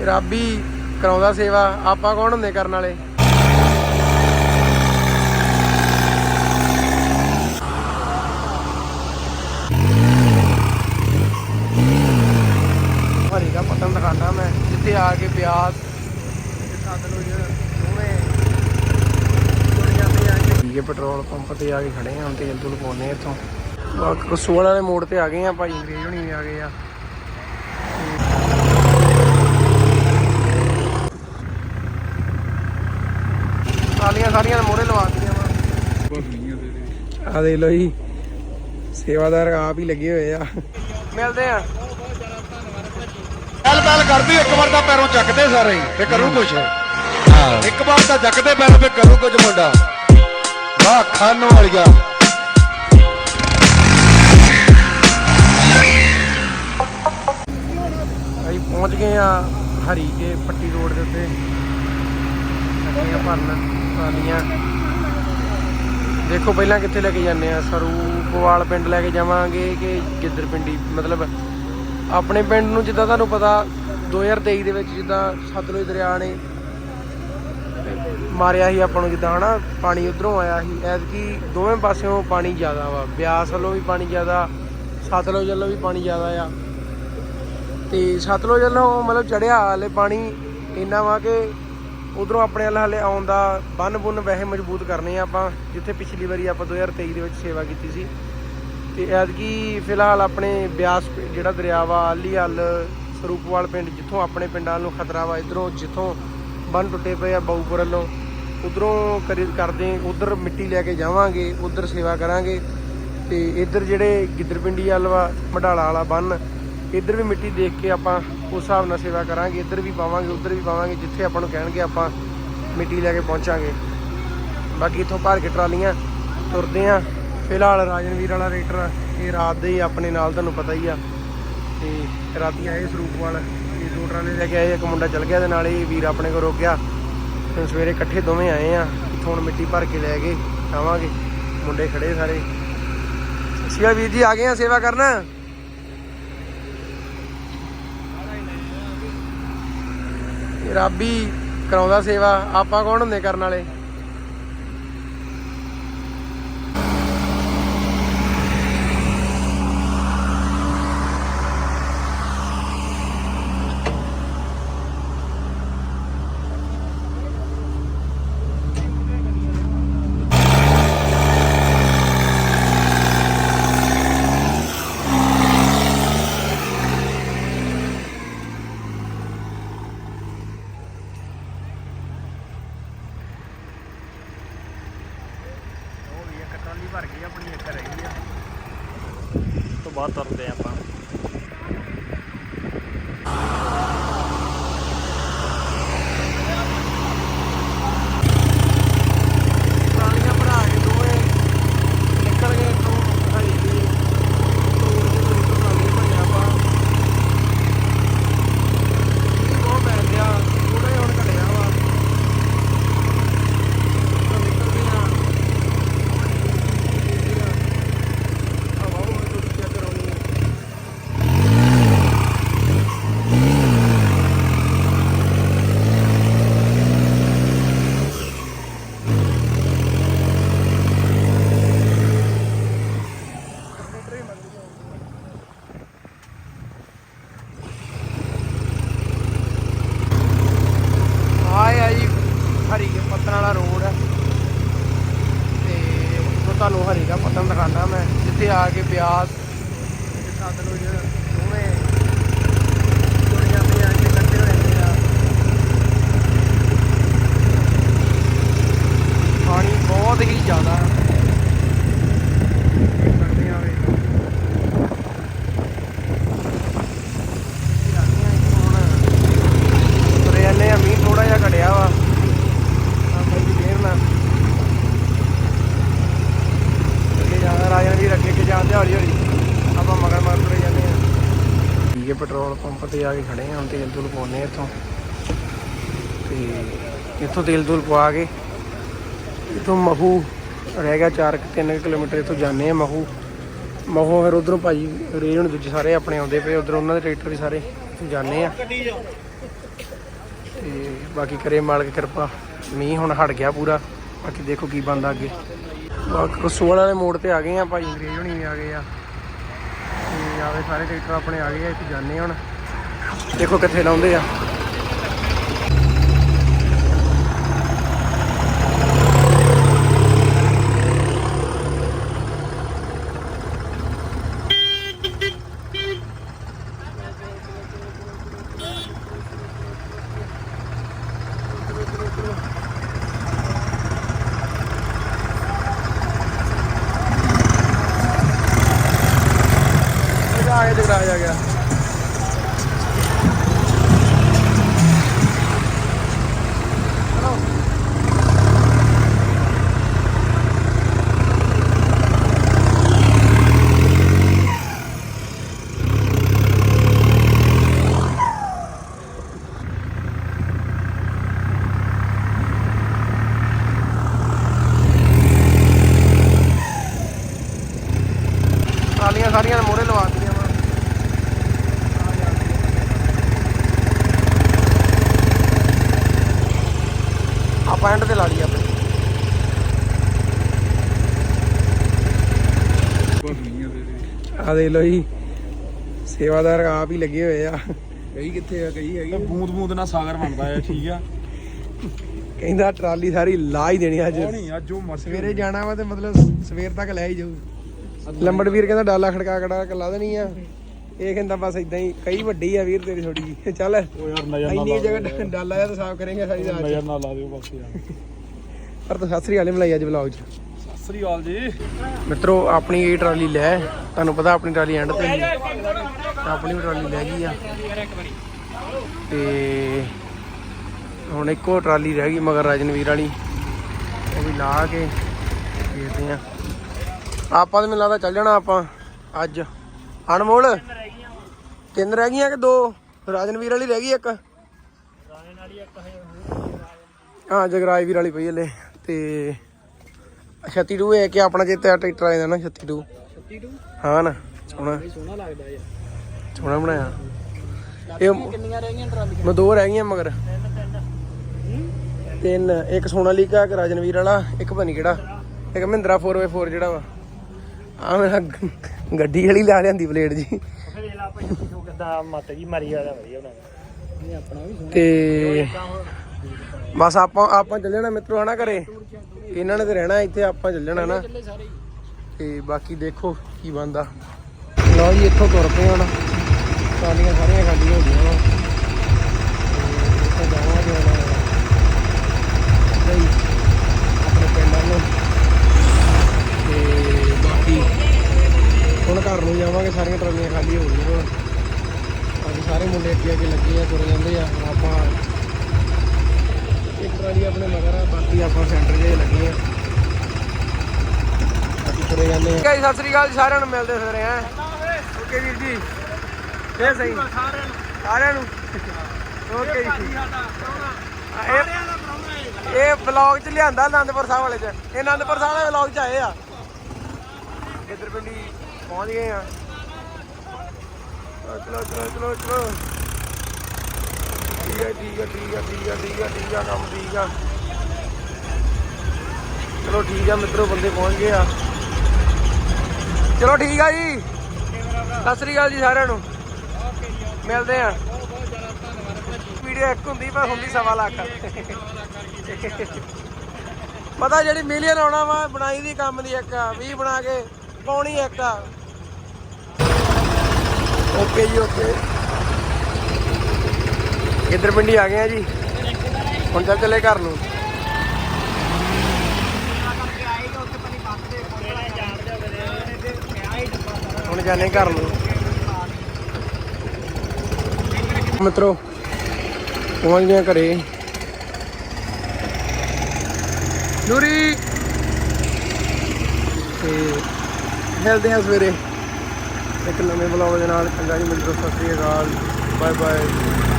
ਇਹ ਰੱਬ ਹੀ ਕਰਾਉਂਦਾ ਸੇਵਾ, ਆਪਾਂ ਕੌਣ ਹੁੰਦੇ ਕਰਨ ਵਾਲੇ? ਹਰੀ ਦਾ ਪਤਨ ਦਿਖਾਣਾ ਮੈਂ, ਜਿੱਥੇ ਆ ਕੇ ਬਿਆਸ ਤੇ ਸਤਲੁਜ ਦੋਵੇਂ ਠੀਕ ਹੈ, ਪੈਟਰੋਲ ਪੰਪ ਤੇ ਆ ਕੇ ਖੜੇ ਹਾਂ ਤੇਲ ਤੁਲ ਪਾਉਨੇ ਇੱਥੋਂ। ਕਸੂਲ ਵਾਲੇ ਮੋੜ ਤੇ ਆ ਗਏ ਆ ਭਾਈ, ਅੰਗਰੇਜ਼ ਹੁਣੀ ਆ ਗਏ ਆ। ਸਾਲੀਆਂ ਸਾਰੀਆਂ ਮੋਰੇ ਲਵਾ ਦਿੱਤੀਆਂ ਵਾ। ਆ ਦੇ ਲੋ ਜੀ। ਸੇਵਾਦਾਰ ਆਪ ਹੀ ਲੱਗੇ ਹੋਏ ਆ। ਮਿਲਦੇ ਆ। ਗੱਲ ਗੱਲ ਕਰਦੀ ਇੱਕ ਵਾਰ ਤਾਂ ਪੈਰੋਂ ਚੱਕਦੇ ਸਾਰੇ ਹੀ, ਤੇ ਕਰੂ ਕੁਛ। ਇੱਕ ਵਾਰ ਤਾਂ ਚੱਕਦੇ ਪੈਰ ਤੇ ਕਰੂ ਕੁਝ ਮੁੰਡਾ। ਵਾਹ ਖਾਨੋ ਵਾਲੀਆ। ਅਸੀਂ ਪਹੁੰਚ ਗਏ ਆ ਹਰੀ ਕੇ ਪੱਟੀ ਰੋਡ ਦੇ ਉੱਤੇ। ਲੱਗੀਆਂ ਭਰਨ। ਟਰਾਲੀਆਂ ਦੇਖੋ, ਪਹਿਲਾਂ ਕਿੱਥੇ ਲੈ ਕੇ ਜਾਂਦੇ ਆ? ਸਰੂਪਵਾਲ ਪਿੰਡ ਲੈ ਕੇ ਜਾਵਾਂਗੇ ਕਿ ਗਿੱਦਰ ਪਿੰਡੀ? ਮਤਲਬ ਆਪਣੇ ਪਿੰਡ ਨੂੰ ਜਿੱਦਾਂ ਤੁਹਾਨੂੰ ਪਤਾ 2023 ਦੇ ਵਿੱਚ ਜਿੱਦਾਂ ਸਤਲੁਜ ਦਰਿਆ ਨੇ ਮਾਰਿਆ ਸੀ ਆਪਾਂ ਨੂੰ ਜਿੱਦਾਂ, ਹਨਾ? ਪਾਣੀ ਉਧਰੋਂ ਆਇਆ ਸੀ। ਐਤਕੀ ਦੋਵੇਂ ਪਾਸਿਓਂ ਪਾਣੀ ਜ਼ਿਆਦਾ ਵਾ। ਬਿਆਸ ਵੱਲੋਂ ਵੀ ਪਾਣੀ ਜ਼ਿਆਦਾ, ਸਤਲੁਜ ਵੱਲੋਂ ਵੀ ਪਾਣੀ ਜ਼ਿਆਦਾ ਆ। ਤੇ ਸਤਲੁਜ ਵੱਲੋਂ ਮਤਲਬ ਚੜਿਆ ਹਾਲੇ ਪਾਣੀ ਇੰਨਾ ਵਾ ਕਿ ਉਧਰੋਂ ਆਪਣੇ ਵੱਲ ਹਾਲੇ ਆਉਣ ਦਾ ਬੰਨ ਬੁੰਨ ਵੈਸੇ ਮਜ਼ਬੂਤ ਕਰਨੇ ਆ ਆਪਾਂ, ਜਿੱਥੇ ਪਿਛਲੀ ਵਾਰੀ ਆਪਾਂ 2023 ਦੇ ਵਿੱਚ ਸੇਵਾ ਕੀਤੀ ਸੀ। ਤੇ ਐਤਕੀ ਫਿਲਹਾਲ ਆਪਣੇ ਬਿਆਸ ਜਿਹੜਾ ਦਰਿਆ ਵਾ, ਆਲੀ ਹੱਲ, ਸਰੂਪਵਾਲ ਪਿੰਡ, ਜਿੱਥੋਂ ਆਪਣੇ ਪਿੰਡਾਂ ਨੂੰ ਖਤਰਾ ਵਾ, ਇਧਰੋਂ ਜਿੱਥੋਂ ਬੰਨ ਟੁੱਟੇ ਪਏ ਆ ਬਾਊਪੁਰ ਵੱਲੋਂ, ਉਧਰੋਂ ਕਰੀ, ਕਰਦੇ ਉਧਰ ਮਿੱਟੀ ਲੈ ਕੇ ਜਾਵਾਂਗੇ, ਉਧਰ ਸੇਵਾ ਕਰਾਂਗੇ। ਤੇ ਇੱਧਰ ਜਿਹੜੇ ਗਿੱਦਰਪਿੰਡੀ ਵੱਲ ਵਾ ਮਢਾਲਾ ਵਾਲਾ ਬੰਨ, ਇੱਧਰ ਵੀ ਮਿੱਟੀ ਦੇਖ ਕੇ ਆਪਾਂ ਉਸ ਹਿਸਾਬ ਨਾਲ ਸੇਵਾ ਕਰਾਂਗੇ, ਇੱਧਰ ਵੀ ਪਾਵਾਂਗੇ, ਉੱਧਰ ਵੀ ਪਾਵਾਂਗੇ, ਜਿੱਥੇ ਆਪਾਂ ਨੂੰ ਕਹਿਣਗੇ ਆਪਾਂ ਮਿੱਟੀ ਲੈ ਕੇ ਪਹੁੰਚਾਂਗੇ। ਬਾਕੀ ਇੱਥੋਂ ਭਰ ਕੇ ਟਰਾਲੀਆਂ ਤੁਰਦੇ ਆ। ਫਿਲਹਾਲ ਰਾਜਨਵੀਰ ਵਾਲਾ ਰੇਟਰ ਇਹ ਰਾਤ ਦੇ ਹੀ ਆਪਣੇ ਨਾਲ ਤੁਹਾਨੂੰ ਪਤਾ ਹੀ ਆ। ਤੇ ਰਾਤੀ ਆਏ ਸਰੂਪਵਾਲ ਇਹ ਦੋ ਟਰਾਲੇ ਲੈ ਕੇ ਆਏ, ਇੱਕ ਮੁੰਡਾ ਚਲ ਗਿਆ ਤੇ ਨਾਲੇ ਇਹ ਵੀਰ ਆਪਣੇ ਕੋਲ ਰੁਕ ਗਿਆ। ਤੇ ਸਵੇਰੇ ਇਕੱਠੇ ਦੋਵੇਂ ਆਏ ਆ, ਇੱਥੋਂ ਹੁਣ ਮਿੱਟੀ ਭਰ ਕੇ ਲੈ ਗਏ ਆਵਾਂਗੇ। ਮੁੰਡੇ ਖੜੇ ਸਾਰੇ। ਸਿਆ ਵੀਰ ਜੀ, ਆ ਗਏ ਆ ਸੇਵਾ ਕਰਨ? ਇਹ ਰੱਬ ਹੀ ਕਰਾਉਂਦਾ ਸੇਵਾ ਆਪਾਂ ਕੌਣ ਹੁੰਦੇ ਕਰਨ ਵਾਲੇ ਉਹ ਵੀ ਇੱਕ ਟਰਾਲੀ ਭਰ ਗਈ ਆਪਣੀ ਇੱਕ ਰਹਿ ਗਈ ਆ। ਤੋਂ ਬਾਅਦ ਤੁਰਦੇ ਆਪਾਂ ਟਰਾਲੀਆਂ ਭਰਾ ਕੇ ਦੋਵੇਂ ਨਿਕਲ ਗਏ ਇੱਥੋਂ ਹਰੀ ਦੀ ਟੂਰ ਦੇ ਤੋਂ ਨਿਕਲ ਟਰਾਲੀ ਭਰਿਆ ਆਪਾਂ ਇਹ ਬਹੁਤ ਪੈ ਗਿਆ ਥੋੜਾ ਜਿਹਾ ਹੁਣ ਘਟਿਆ ਵਾ ਤਾਂ ਨਿਕਲ ਗਏ ਆ ਹਵਾ ਉਹ ਥੋੜੀ ਚੈੱਕ ਕਰਾਉਣੀ ਹੈ ਆਏ ਆ ਜੀ ਹਰੀ ਕੇ ਪੱਤਨ ਵਾਲਾ ਰੋਡ ਹੈ ਤੇ ਉਹ ਤੁਹਾਨੂੰ ਹਰੀ ਦਾ ਪਤਨ ਦਿਖਾਣਾ ਮੈਂ ਜਿੱਥੇ ਆ ਕੇ ਬਿਆਸ ਤੇ ਸਤਲੁਜ ਦੋਵੇਂ ਜੁੜ ਜਾਂਦੇ ਆ ਕਿ ਇਕੱਠੇ ਹੋ ਜਾਂਦੇ ਆ ਪਾਣੀ ਬਹੁਤ ਹੀ ਜ਼ਿਆਦਾ ਦੇਖ ਸਕਦੇ ਆ ਵੇ ਰਾਤੀਆਂ ਇੱਥੋਂ ਹੁਣ ਤੁਰੇ ਜਾਂਦੇ ਆ ਮੀਂਹ ਥੋੜਾ ਜਿਹਾ ਘਟਿਆ ਵਾ ਆ ਬਾਈ ਜੀ ਦੇਰ ਨਾ ਅੱਗੇ ਜ਼ਿਆਦਾ ਰਾਜਨ ਵੀ ਅੱਗੇ ਕੇ ਜਾਂਦੇ ਹੌਲੀ ਹੌਲੀ ਆਪਾਂ ਮਗਰ ਮਗਰ ਤੁਰੇ ਜਾਂਦੇ ਆ ਠੀਕ ਹੈ ਪੈਟਰੋਲ ਪੰਪ ਤੇ ਆ ਕੇ ਖੜੇ ਹਾਂ ਹੁਣ ਤੇਲ ਤੂਲ ਪਾਉਨੇ ਆ ਇੱਥੋਂ। ਤੇ ਇੱਥੋਂ ਤੇਲ ਤੂਲ ਪਵਾ ਕੇ ਇੱਥੋਂ ਮਹੂ ਰਹਿ ਗਿਆ 4 3 ਕਿਲੋਮੀਟਰ ਇੱਥੋਂ ਜਾਂਦੇ ਆ ਮਹੂ। ਮਹੂ ਫਿਰ ਉਧਰੋਂ ਭਾਜੀ ਰੇਜ ਹੁਣ ਦੂਜੇ ਸਾਰੇ ਆਪਣੇ ਆਉਂਦੇ ਪਏ, ਉਧਰ ਉਹਨਾਂ ਦੇ ਟਰੈਕਟਰ ਵੀ ਸਾਰੇ ਜਾਂਦੇ ਆ। ਤੇ ਬਾਕੀ ਕਰੇ ਮਾਲਕ ਕਿਰਪਾ, ਮੀਂਹ ਹੁਣ ਹਟ ਗਿਆ ਪੂਰਾ, ਬਾਕੀ ਦੇਖੋ ਕੀ ਬੰਦਾ ਅੱਗੇ। ਬਾਕੀ ਕਸੂਲ ਵਾਲੇ ਮੋੜ ਤੇ ਆ ਗਏ ਆ ਭਾਈ ਅੰਗਰੇਜ਼ ਹੁਣੀ ਵੀ ਆ ਗਏ ਆ। ਤੇ ਆਵੇ ਸਾਰੇ ਟਰੈਕਟਰ ਆਪਣੇ ਆ ਗਏ ਆ ਇੱਥੇ ਜਾਂਦੇ ਹੁਣ। ਦੇਖੋ ਕਿੱਥੇ ਲਾਉਂਦੇ ਆ। ਇਹਦਾ ਗਿਆ ਟਰਾਲੀਆਂ ਸਾਰੀਆਂ ਮੋਰੇ ਲਵਾ ਦਿੱਤੀਆਂ ਵਾ ਆਪਾਂ ਐਂਡ ਤੇ ਲਾ ਲਈ ਆਪਣੀ। ਆ ਦੇਖ ਲੋ ਜੀ ਸੇਵਾਦਾਰ ਆਪ ਹੀ ਲੱਗੇ ਹੋਏ ਆ। ਕਈ ਕਿੱਥੇ ਆ ਕਈ ਹੈਗੀ ਬੂੰਦ ਬੂੰਦ ਨਾਲ ਸਾਗਰ ਬਣਦਾ ਹੈ ਠੀਕ ਆ। ਕਹਿੰਦਾ ਟਰਾਲੀ ਸਾਰੀ ਲਾ ਹੀ ਦੇਣੀ ਅੱਜ। ਉਹ ਨਹੀਂ ਅੱਜ ਉਹ ਮਰ ਸਵੇਰੇ ਜਾਣਾ ਵਾ ਤੇ ਮਤਲਬ ਸਵੇਰ ਤੱਕ ਲੈ ਹੀ ਜਾਊ। ਲੰਬੜ ਵੀਰ ਕਹਿੰਦਾ ਡਾਲਾ ਖੜਕਾ ਖੜਾ ਲਾ ਦੇਣੀ ਆ। ਇਹ ਕਹਿੰਦਾ ਬਸ ਇਦਾਂ ਹੀ ਕਈ ਵੱਡੀ ਆ ਵੀਰ ਤੇਰੀ ਥੋੜੀ ਜੀ ਚੱਲ ਉਹ ਯਾਰ ਨਜ਼ਰ ਇੰਨੀ ਜਗ੍ਹਾ ਡਾਲਾ ਆ ਤਾਂ ਸਾਫ਼ ਕਰਾਂਗੇ ਸਾਰੀ ਰਾਤ। ਨਜ਼ਰ ਨਾ ਲਾ ਦਿਓ ਬਸ ਯਾਰ। ਪਰ ਤੂੰ ਸਤਿ ਸ੍ਰੀ ਅਕਾਲ ਮਲਾਈ ਅੱਜ ਵਲੌਗ 'ਚ। ਸਤਿ ਸ੍ਰੀ ਅਕਾਲ ਜੀ। ਮਿੱਤਰੋ ਆਪਣੀ ਇਹ ਟਰਾਲੀ ਲੈ ਤੁਹਾਨੂੰ ਪਤਾ ਆਪਣੀ ਟਰਾਲੀ ਐਂਡ ਤੇ ਆਪਣੀ ਵੀ ਟਰਾਲੀ ਲੈ ਗਈ ਆ। ਤੇ ਹੁਣ ਇੱਕੋ ਟਰਾਲੀ ਰਹਿ ਗਈ ਮਗਰ ਰਾਜਨਵੀਰ ਵਾਲੀ। ਉਹ ਵੀ ਲਾ ਕੇ ਦੇਖਦੇ ਆ। ਆਪਾਂ ਤਾਂ ਮੈਨੂੰ ਲੱਗਦਾ ਚੱਲ ਜਾਣਾ ਆਪਾਂ ਅੱਜ। ਅਨਮੋਲ ਤਿੰਨ ਰਹਿ ਗਈਆਂ ਕਿ ਦੋ? ਰਾਜਨਵੀਰ ਵਾਲੀ ਰਹਿ ਗਈ ਇੱਕ? ਹਾਂ ਜਗਰਾਜ ਵੀਰ ਵਾਲੀ ਪਈ ਹਲੇ ਤੇ 36 ਹੈ ਕਿ ਆਪਣਾ ਜੇ ਤੇ ਟਰੈਕਟਰ ਆ ਜਾਂਦਾ ਨਾ 36 32 ਹਾਂ ਨਾ ਸੋਹਣਾ। ਸੋਹਣਾ ਲੱਗਦਾ ਯਾਰ। ਸੋਹਣਾ ਬਣਾਇਆ। ਇਹ ਕਿੰਨੀਆਂ ਰਹਿ ਗਈਆਂ ਟਰਾਲੀਆਂ ਮੈਂ ਦੋ ਰਹਿ ਗਈਆਂ ਮਗਰ। ਤਿੰਨ ਇੱਕ ਸੋਨਾਲੀਕਾ ਇੱਕ ਰਾਜਨਵੀਰ ਵਾਲਾ ਇੱਕ ਪਤਾ ਨੀ ਕਿਹੜਾ ਇੱਕ ਮਹਿੰਦਰਾ 4x4 ਜਿਹੜਾ ਵਾ। ਆ ਮੇਰਾ ਗੱਡੀ ਵਾਲੀ ਲਾ ਲਿਆਂਦੀ ਪਲੇਟ ਜੀ। ਫਿਰ ਲਾ ਭਾਈ ਜੋ ਕਿਦਾਂ ਮੱਤ ਜੀ, ਮਰੀ ਵਾਲਾ ਵਧੀਆ ਬਣਾਇਆ ਇਹ ਆਪਣਾ ਵੀ ਤੇ ਬਸ ਆਪਾਂ ਆਪਾਂ ਚੱਲ ਜਾਣਾ ਮਿੱਤਰੋ ਹਨਾ ਘਰੇ। ਇਹਨਾਂ ਨੇ ਤੇ ਰਹਿਣਾ ਇੱਥੇ, ਆਪਾਂ ਚੱਲ ਜਾਣਾ ਨਾ। ਤੇ ਬਾਕੀ ਦੇਖੋ ਕੀ ਬੰਦਾ ਲਓ ਜੀ, ਇੱਥੋਂ ਤੁਰ ਪਏ ਹੁਣ। ਟਰਾਲੀਆਂ ਸਾਰੀਆਂ ਖਾਲੀ ਹੋ ਗਈਆਂ ਵਾ ਇੱਥੇ ਜਾਵਾਂਗੇ ਹੁਣ। ਆਪਣੇ ਪਿੰਡ ਨੂੰ। ਤੇ ਹੁਣ ਘਰ ਨੂੰ ਜਾਵਾਂਗੇ ਸਾਰੀਆਂ ਟਰਾਲੀਆਂ ਖਾਲੀ ਹੋ ਗਈਆਂ ਬਾਕੀ ਸਾਰੇ ਮੁੰਡੇ ਅੱਗੇ ਅੱਗੇ ਲੱਗੇ ਆ ਤੁਰ ਜਾਂਦੇ ਆ। ਆਪਾਂ ਇੱਕ ਟਰਾਲੀ ਆਪਣੇ ਮਗਰ ਆ ਬਾਕੀ ਆਪਾਂ ਸੈਂਟਰ 'ਚ ਲੱਗੇ ਆ। ਅਸੀਂ ਤੁਰੇ ਜਾਂਦੇ ਆ। ਸਤਿ ਸ੍ਰੀ ਅਕਾਲ ਜੀ ਸਾਰਿਆਂ ਨੂੰ ਮਿਲਦੇ ਸਵੇਰੇ ਹੈ। ਓਕੇ ਵੀਰ ਜੀ। ਫੇਰ ਸਹੀ। ਸਾਰਿਆਂ ਨੂੰ। ਓਕੇ ਜੀ ਆ, ਇਹ ਇਹ ਵਲੌਗ ਚ ਲਿਆਂਦਾ ਆਨੰਦਪੁਰ ਸਾਹਿਬ ਵਾਲੇ ਚ। ਇਹ ਆਨੰਦਪੁਰ ਸਾਹਿਬ ਵਾਲੇ ਵਲੌਗ ਚ ਆਏ ਆ। ਇੱਧਰ ਪਿੰਡੀ ਪਹੁੰਚ ਗਏ ਆ। ਚਲੋ ਚਲੋ ਚਲੋ ਚਲੋ ਠੀਕ ਹੈ ਠੀਕ ਹੈ ਠੀਕ ਹੈ ਠੀਕ ਹੈ ਠੀਕ ਹੈ ਠੀਕ ਹੈ ਕੰਮ ਠੀਕ ਆ। ਚਲੋ, ਠੀਕ ਆ, ਮਿੱਤਰੋ, ਬੰਦੇ ਪਹੁੰਚ ਗਏ ਆ। ਚਲੋ, ਠੀਕ ਆ ਜੀ। ਸਤਿ ਸ੍ਰੀ ਅਕਾਲ ਜੀ ਸਾਰਿਆਂ ਨੂੰ। ਮਿਲਦੇ ਆ। ਵੀਡੀਓ ਇੱਕ ਹੁੰਦੀ, ਪਰ ਹੁੰਦੀ ਸਵਾ ਲੱਖ। ਪਤਾ ਜਿਹੜੀ ਮਿਲੀਅਨ ਆਉਣਾ ਵਾ, ਬਣਾਈ ਦੀ ਕੰਮ ਦੀ ਇੱਕ ਆ 20 ਬਣਾ ਕੇ ਪਾਉਣੀ ਇੱਕ ਓਕੇ ਜੀ, ਓਕੇ। ਇੱਧਰ ਪਿੰਡੀ ਆ ਗਏ ਆ ਜੀ। ਹੁਣ ਚੱਲ ਚੱਲੇ ਘਰ ਨੂੰ। ਹੁਣ ਜਾਣੇ ਘਰ ਨੂੰ। ਮਿੱਤਰੋ ਪਹੁੰਚ ਗਏ ਘਰੇ। ਨੂਰੀ। ਤੇ ਮਿਲਦੇ ਆ ਸਵੇਰੇ। ਇੱਕ ਨਵੇਂ ਵਲੌਗ ਦੇ ਨਾਲ ਚੰਗਾ ਜੀ ਮਿਲੋ ਸਤਿ ਸ੍ਰੀ ਅਕਾਲ ਬਾਏ ਬਾਏ